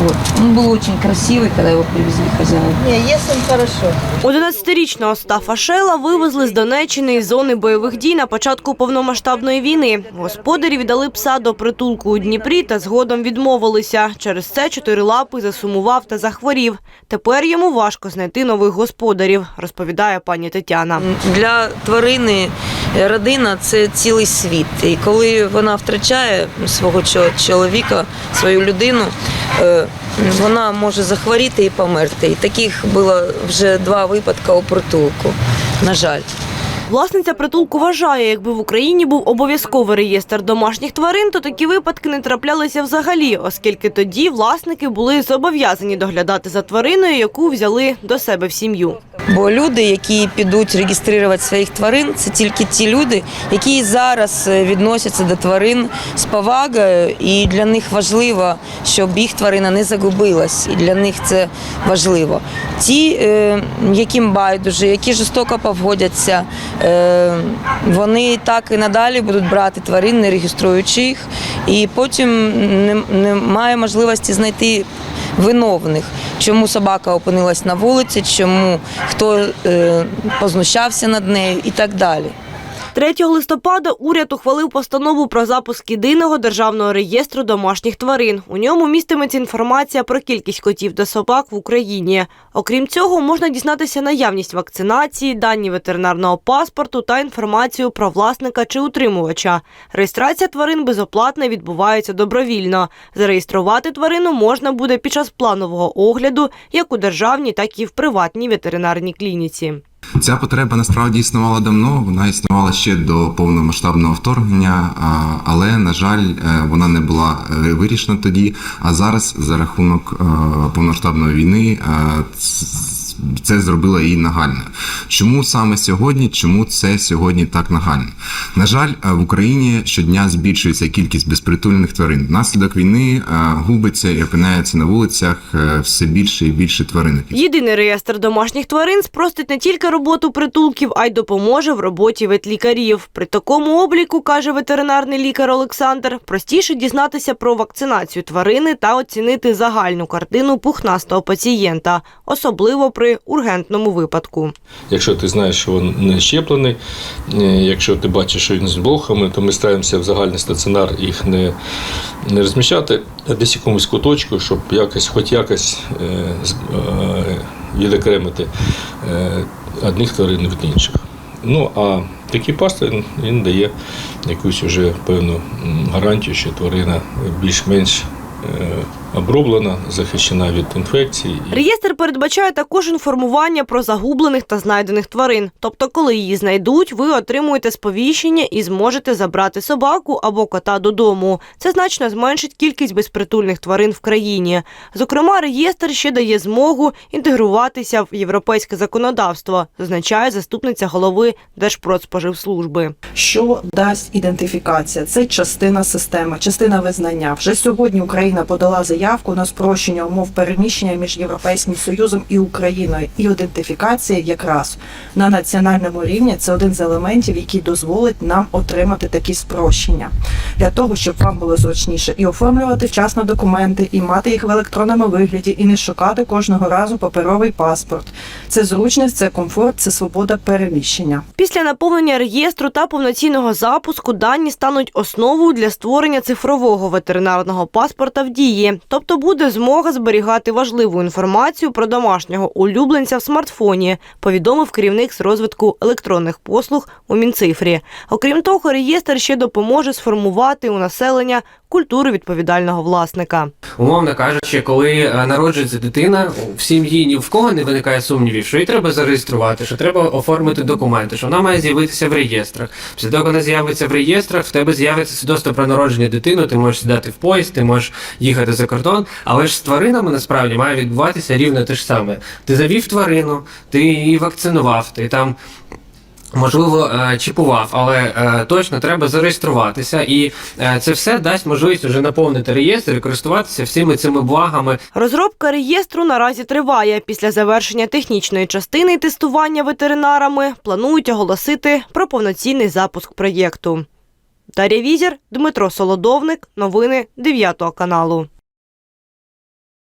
Вот. Он был очень красивый, когда его привезли хозяин. Не, ест он хорошо. 11-річного Стафа Шела вивезли з Донеччини із зони бойових дій на початку повномасштабної війни. Господарі віддали пса до притулку у Дніпрі та згодом відмовилися. Через це чотирилапий засумував та захворів. Тепер йому важко знайти нових господарів, розповідає пані Тетяна. Для тварини родина це цілий світ. І коли вона втрачає свого чоловіка, свою людину, е, вона може захворіти і померти. І таких було вже два випадки у притулку. На жаль. Власниця притулку вважає, якби в Україні був обов'язковий реєстр домашніх тварин, то такі випадки не траплялися взагалі, оскільки тоді власники були зобов'язані доглядати за твариною, яку взяли до себе в сім'ю. Бо люди, які підуть реєструвати своїх тварин, це тільки ті люди, які зараз е, відносяться до тварин з повагою, і для них важливо, щоб їх тварина не загубилась, і для них це важливо. Ті, е, яким байдуже, які жорстоко поводяться, е, вони так і надалі будуть брати тварин, не реєструючи їх, і потім не- немає можливості знайти виновних, чому собака опинилась на вулиці, чому хто е, познущався над нею і так далі. 3 листопада уряд ухвалив постанову про запуск єдиного державного реєстру домашніх тварин. У ньому містиметься інформація про кількість котів та собак в Україні. Окрім цього, можна дізнатися наявність вакцинації, дані ветеринарного паспорту та інформацію про власника чи утримувача. Реєстрація тварин безоплатна відбувається добровільно. Зареєструвати тварину можна буде під час планового огляду як у державній, так і в приватній ветеринарній клініці. Ця потреба насправді існувала давно. Вона існувала ще до повномасштабного вторгнення, але на жаль, е, вона не була е, вирішена тоді. А зараз за рахунок е, повномасштабної війни це зробило її нагальною. Чому саме сьогодні? Чому це сьогодні так нагально? На жаль, е, в Україні щодня збільшується кількість безпритульних тварин. Внаслідок війни е, губиться і опиняється на вулицях е, все більше і більше тваринок. Єдиний реєстр домашніх тварин спростить не тільки роботу притулків, а й допоможе в роботі ветлікарів. При такому обліку, каже ветеринарний лікар Олександр, простіше дізнатися про вакцинацію тварини та оцінити загальну картину пухнастого пацієнта, особливо при ургентному випадку. Якщо ти знаєш, що він не щеплений, е, якщо ти бачиш, що він з блохами, то ми стараємося в загальний стаціонар їх не, не розміщати, а десь якомусь куточку, щоб якось, хоч якось е, е, відокремити одних тварин від інших. Ну а такий пастир він дає якусь уже певну гарантію, що тварина більш-менш оброблена, захищена від інфекцій. Реєстр передбачає також інформування про загублених та знайдених тварин. Тобто, коли її знайдуть, ви отримуєте сповіщення і зможете забрати собаку або кота додому. Це значно зменшить кількість безпритульних тварин в країні. Зокрема, реєстр ще дає змогу інтегруватися в європейське законодавство, зазначає заступниця голови Держпродспоживслужби. Що дасть ідентифікація? Це частина системи, частина визнання. Вже сьогодні Україна подала заявку на спрощення умов переміщення між Європейським Союзом і Україною. І ідентифікація якраз на національному рівні це один з елементів, який дозволить нам отримати такі спрощення для того, щоб вам було зручніше і оформлювати вчасно документи, і мати їх в електронному вигляді, і не шукати кожного разу паперовий паспорт. Це зручність, це комфорт, це свобода переміщення. Після наповнення реєстру та повноцінного запуску дані стануть основою для створення цифрового ветеринарного паспорта в дії, тобто буде змога зберігати важливу інформацію про домашнього улюбленця в смартфоні, повідомив керівник з розвитку електронних послуг у Мінцифрі. Окрім того, реєстр ще допоможе сформувати у населення культуру відповідального власника. Умовно кажучи, коли е, народжується дитина, в сім'ї ні в кого не виникає сумнівів, що її треба зареєструвати, що треба оформити документи, що вона має з'явитися в реєстрах. Після того, вона з'явиться в реєстрах, в тебе з'явиться свідоцтво про народження дитини, ти можеш сідати в поїзд, ти можеш їхати за кордон. Але ж з тваринами насправді має відбуватися рівно те ж саме. Ти завів тварину, ти її вакцинував, ти там. Можливо, е, чіпував, але е, точно треба зареєструватися, і е, це все дасть можливість вже наповнити реєстр і користуватися всіми цими благами, Розробка реєстру наразі триває. Після завершення технічної частини тестування ветеринарами планують оголосити про повноцінний запуск проєкту. Дар'я Візір, Дмитро Солодовник. Новини 9 каналу.